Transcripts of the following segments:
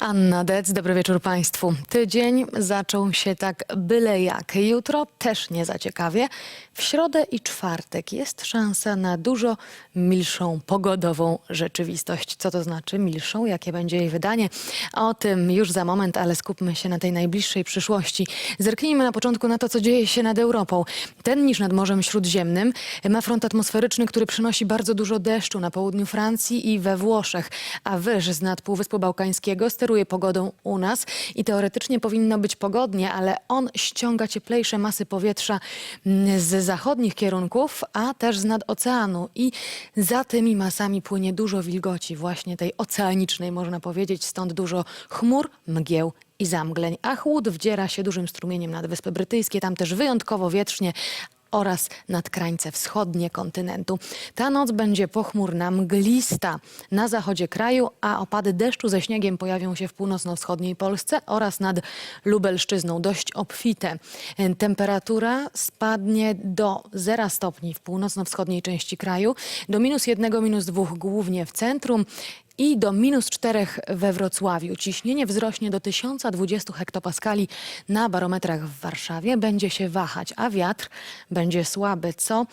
Anna Dec, dobry wieczór Państwu. Tydzień zaczął się tak byle jak. Jutro też nie za ciekawie. W środę i czwartek jest szansa na dużo milszą pogodową rzeczywistość. Co to znaczy milszą? Jakie będzie jej wydanie? O tym już za moment, ale skupmy się na tej najbliższej przyszłości. Zerknijmy na początku na to, co dzieje się nad Europą. Ten niż nad Morzem Śródziemnym ma front atmosferyczny, który przynosi bardzo dużo deszczu na południu Francji i we Włoszech, a wyż z nad Półwyspu Bałkańskiego steruje pogodą u nas i teoretycznie powinno być pogodnie, ale on ściąga cieplejsze masy powietrza mm, z zachodnich kierunków, a też z nad oceanu. I za tymi masami płynie dużo wilgoci, właśnie tej oceanicznej można powiedzieć, stąd dużo chmur, mgieł i zamgleń, a chłód wdziera się dużym strumieniem nad Wyspy Brytyjskie, tam też wyjątkowo wietrznie, oraz nad krańce wschodnie kontynentu. Ta noc będzie pochmurna, mglista na zachodzie kraju, a opady deszczu ze śniegiem pojawią się w północno-wschodniej Polsce oraz nad Lubelszczyzną, dość obfite. Temperatura spadnie do 0 stopni w północno-wschodniej części kraju, do minus 1, minus 2 głównie w centrum i do minus 4 we Wrocławiu. Ciśnienie wzrośnie do 1020 hektopaskali na barometrach w Warszawie. Będzie się wahać, a wiatr będzie słaby, co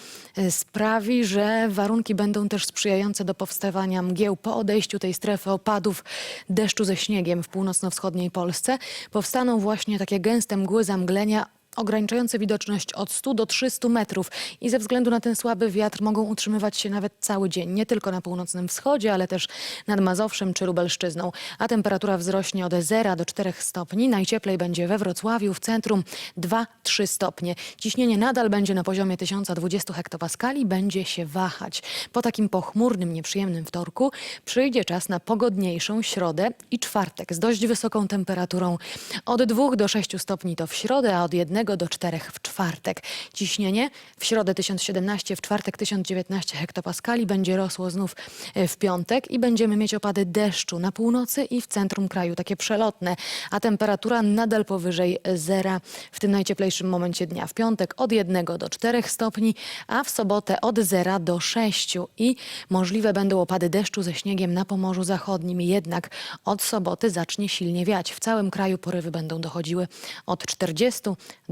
sprawi, że warunki będą też sprzyjające do powstawania mgieł po odejściu tej strefy opadów deszczu ze śniegiem w północno-wschodniej Polsce. Powstaną właśnie takie gęste mgły zamglenia ograniczające widoczność od 100 do 300 metrów i ze względu na ten słaby wiatr mogą utrzymywać się nawet cały dzień, nie tylko na północnym wschodzie, ale też nad Mazowszem czy Lubelszczyzną. A temperatura wzrośnie od 0 do 4 stopni. Najcieplej będzie we Wrocławiu, w centrum 2-3 stopnie. Ciśnienie nadal będzie na poziomie 1020 hektopaskali, będzie się wahać. Po takim pochmurnym, nieprzyjemnym wtorku przyjdzie czas na pogodniejszą środę i czwartek z dość wysoką temperaturą. Od 2 do 6 stopni to w środę, a od 1 do 4 w czwartek. Ciśnienie w środę 1017, w czwartek 1019 hektopaskali będzie rosło znów e, w piątek i będziemy mieć opady deszczu na północy i w centrum kraju, takie przelotne, a temperatura nadal powyżej zera w tym najcieplejszym momencie dnia. W piątek od 1 do 4 stopni, a w sobotę od 0 do 6 i możliwe będą opady deszczu ze śniegiem na Pomorzu Zachodnim. Jednak od soboty zacznie silnie wiać. W całym kraju porywy będą dochodziły od 40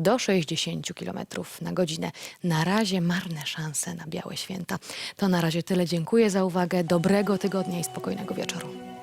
do 60 km na godzinę. Na razie marne szanse na białe święta. To na razie tyle. Dziękuję za uwagę. Dobrego tygodnia i spokojnego wieczoru.